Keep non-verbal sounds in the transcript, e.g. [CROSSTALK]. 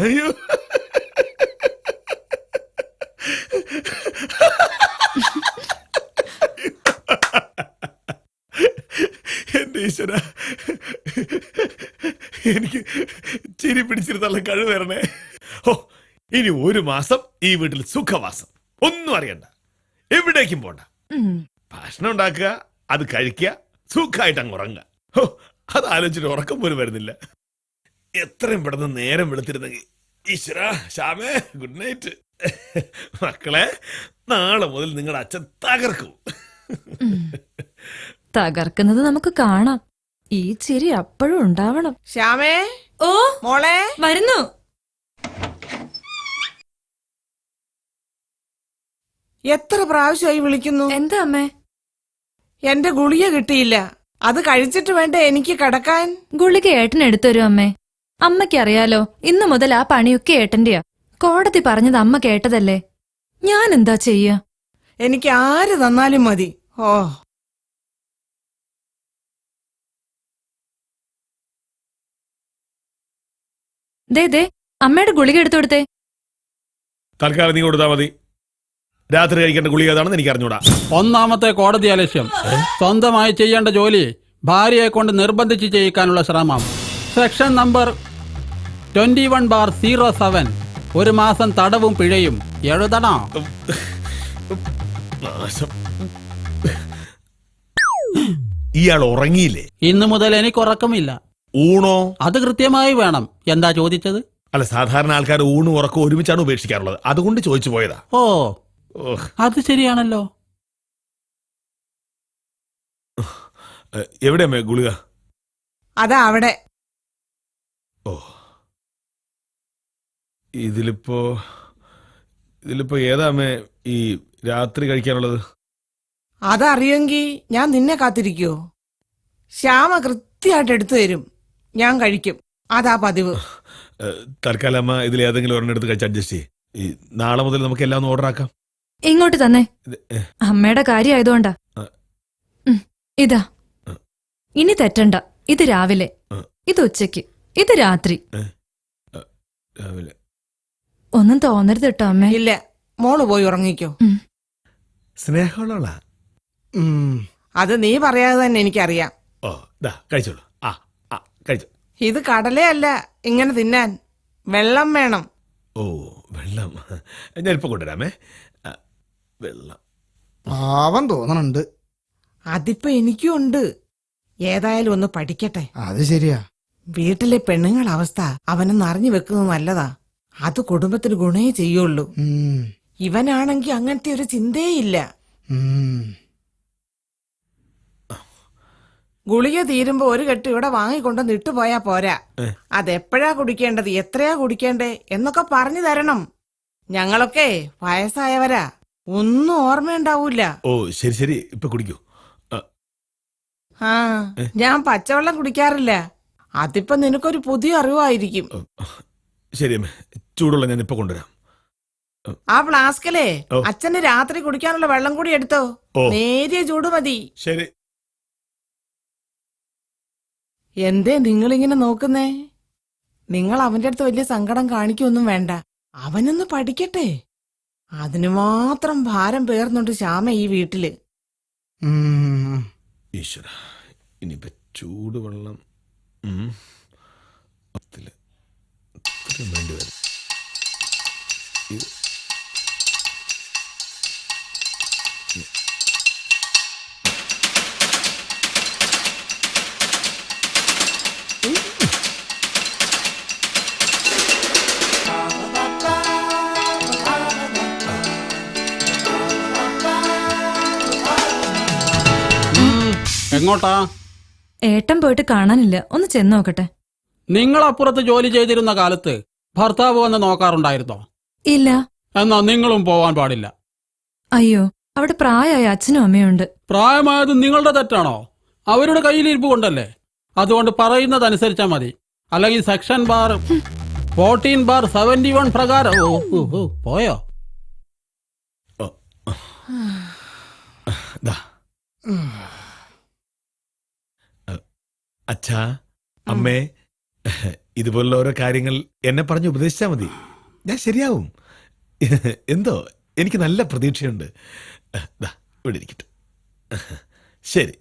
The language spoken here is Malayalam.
അയ്യോ. എന്റെ ഈശ്വര. എനിക്ക് ചിരി പിടിച്ചിരുന്നുള്ള കഴിവ് തരണേ ഓ ഇനി ഒരു മാസം ഈ വീട്ടിൽ സുഖവാസം. ഒന്നും അറിയണ്ട. എവിടേക്കും പോണ്ട. ഭക്ഷണം ഉണ്ടാക്കുക അത് കഴിക്കുക സുഖമായിട്ട് അങ്ങ് ഉറങ്ങുക. അത് ആലോചിച്ചിട്ട് ഉറക്കം പോലും വരുന്നില്ല. എത്രയും പെട്ടെന്ന് നേരം വെളുത്തിരുന്നെങ്കിൽ ഈശ്വര ശ്യാമേ ഗുഡ് നൈറ്റ് മക്കളെ നാളെ മുതൽ നിങ്ങളുടെ അച്ഛൻ തകർക്കും. തകർക്കുന്നത് നമുക്ക് കാണാം. ഈ ചിരി അപ്പോഴും ഉണ്ടാവണം. ശ്യാമേ? ഓ മോളെ? വരുന്നു. എത്ര പ്രാവശ്യമായി വിളിക്കുന്നു? എന്താ അമ്മേ? എന്റെ ഗുളിക കിട്ടിയില്ല. അത് കഴിച്ചിട്ട് വേണ്ട എനിക്ക് കടക്കാൻ? ഗുളിക ഏട്ടൻ എടുത്തരും അമ്മേ. അമ്മയ്ക്ക് അറിയാലോ ഇന്നു മുതൽ ആ പണിയൊക്കെ ഏട്ടന്റെയാ. കോടതി പറഞ്ഞത് അമ്മ കേട്ടതല്ലേ? ഞാൻ എന്താ ചെയ്യ? എനിക്ക് ആര് തന്നാലും മതി. ഓ. ദേ ദേ അമ്മയുടെ ഗുളിക എടുത്തു കൊടുത്തേ. തൽക്കാലം നീ കൊടുത്താൽ മതി. രാത്രി കഴിക്കേണ്ട ഗുളിക ഏതാണെന്ന് എനിക്ക് അറിഞ്ഞൂടാ ഒന്നാമത്തെ കോടതി അലക്ഷ്യം. സ്വന്തമായി ചെയ്യേണ്ട ജോലി ഭാര്യയെ കൊണ്ട് നിർബന്ധിച്ച് ചെയ്യിക്കാനുള്ള ശ്രമം. Section number twenty one bar zero seven. ഒരു മാസം തടവും പിഴയും. എഴുതണോ? നാശം ഇയാൾ ഉറങ്ങിയില്ലേ? ഇന്നു മുതൽ എനിക്ക് ഉറക്കമില്ല. ഊണോ? അത് കൃത്യമായി വേണം. എന്താ ചോദിച്ചത്? അല്ല സാധാരണ ആൾക്കാർ ഊണും ഉറക്കവും ഒരുമിച്ചാണ് ഉപേക്ഷിക്കാറുള്ളത്. അതുകൊണ്ട് ചോദിച്ചു പോയതാ. ഓ ഓ അത് ശരിയാണല്ലോ. എവിടെ അമ്മേ ഗുളിക? അതാ അവിടെ. ഓ. ഇതിലിപ്പോ ഇതിലിപ്പോ ഏതാ അമ്മേ ഈ രാത്രി കഴിക്കാനുള്ളത്? അതറിയെങ്കി ഞാൻ നിന്നെ കാത്തിരിക്കോ. ശ്യാമ കൃത്യമായിട്ട് എടുത്തു തരും. ഞാൻ കഴിക്കും. അതാ പതിവ്. തൽക്കാലം അമ്മ ഇതിൽ ഏതെങ്കിലും ഒരെണ്ണം എടുത്ത് കഴിച്ച് അഡ്ജസ്റ്റ് ചെയ്യേ. ഈ നാളെ മുതൽ നമുക്ക് എല്ലാം ഒന്ന് ഓർഡർ ആക്കാം. ഇങ്ങോട്ട് തന്നെ. അമ്മയുടെ കാര്യമായതുകൊണ്ടാ. ഇതാ. ഇനി തെറ്റണ്ട. ഇത് രാവിലെ. ഇത് ഉച്ചയ്ക്ക്. ഇത് രാത്രി. രാവിലെ. ഒന്നും തോന്നരുത് കേട്ടോ അമ്മ. ഇല്ല. മോൾ പോയി ഉറങ്ങിക്കോ. സ്നേഹമുള്ള അത് നീ പറയാതെ തന്നെ എനിക്കറിയാം. ഓ ഇതാ കഴിച്ചോളൂ. ആ ആ കഴിച്ചു. ഇത് കടലയല്ല ഇങ്ങനെ തിന്നാൻ വെള്ളം വേണം. ഓ വെള്ളം. ഞാനിപ്പോ കൊണ്ടുവരാമേ ആ, വെള്ളം. പാവം തോന്നണുണ്ട്. അതിപ്പോ എനിക്കും ഉണ്ട്. ഏതായാലും ഒന്ന് പഠിക്കട്ടെ. അത് ശരിയാ. വീട്ടിലെ പെണ്ണുങ്ങളുടെ അവസ്ഥ അവനൊന്ന് അറിഞ്ഞു വെക്കുന്നത് നല്ലതാ. അത് കുടുംബത്തിന് ഗുണേ ചെയ്യുള്ളൂ. ഉം, ഇവനാണെങ്കി അങ്ങനത്തെ ഒരു ചിന്തയില്ല. ഉം. ഗുളിക തീരുമ്പോ ഒരു കെട്ട് ഇവിടെ വാങ്ങിക്കൊണ്ട് നിട്ടുപോയാ പോരാ. അതെപ്പോഴാ കുടിക്കേണ്ടത് എത്രയാ കുടിക്കേണ്ടേ എന്നൊക്കെ പറഞ്ഞു തരണം. ഞങ്ങളൊക്കെ വയസ്സായവരാ. ഒന്നും ഓർമ്മയുണ്ടാവൂല. ഓ ശരി ശരി. ഇപ്പൊ കുടിക്കൂ. ആ, ഞാൻ പച്ചവെള്ളം കുടിക്കാറില്ല. അതിപ്പോ നിനക്കൊരു പുതിയ അറിവായിരിക്കും. ശരി അമ്മേ. ചൂടുള്ള ഞാൻ ഇപ്പൊ കൊണ്ടുവരാം. ആ. ഫ്ലാസ്കിലേ. അച്ഛന് രാത്രി കുടിക്കാനുള്ള വെള്ളം കൂടി എടുത്തോ. നേരിയ ചൂട് മതി. ശരി. എന്തേ നിങ്ങളിങ്ങനെ നോക്കുന്നേ? നിങ്ങൾ അവന്റെ അടുത്ത് വലിയ സങ്കടം കാണിക്കൊന്നും വേണ്ട. അവനൊന്ന് പഠിക്കട്ടെ. അതിനു മാത്രം ഭാരം പേർന്നുണ്ട് ശ്യാമ ഈ വീട്ടിൽ. ഈശ്വര ഇനിയിപ്പോ ചൂടുവെള്ളം വേണ്ടി വരും. എങ്ങോട്ടാ? ഏട്ടൻ പോയിട്ട് കാണാനില്ല. ഒന്ന് ചെന്ന് നോക്കട്ടെ. നിങ്ങൾ അപ്പുറത്ത് ജോലി ചെയ്തിരുന്ന കാലത്ത് ഭർത്താവ് വന്ന് നോക്കാറുണ്ടായിരുന്നോ? ഇല്ല. എന്നാ നിങ്ങളും പോവാൻ പാടില്ല. അയ്യോ അവിടെ പ്രായമായ അച്ഛനും അമ്മയുണ്ട് പ്രായമായത് നിങ്ങളുടെ തെറ്റാണോ? അവരുടെ കയ്യിൽ ഇരിപ്പ് കൊണ്ടല്ലേ? അതുകൊണ്ട് പറയുന്നതനുസരിച്ചാ മതി. അല്ലെങ്കിൽ section bar fourteen bar seventy one പ്രകാരം ഓ, ഓ, ഓ, പോയോ? ദാ. അച്ഛാ അമ്മേ [LAUGHS] ഇതുപോലുള്ള ഓരോ കാര്യങ്ങൾ എന്നെ പറഞ്ഞ് ഉപദേശിച്ചാ മതി. ഞാൻ ശരിയാവും. [LAUGHS] എന്തോ എനിക്ക് നല്ല പ്രതീക്ഷയുണ്ട്. ദാ, ഇവിടെ ഇരിക്കട്ടെ. [LAUGHS] ശരി.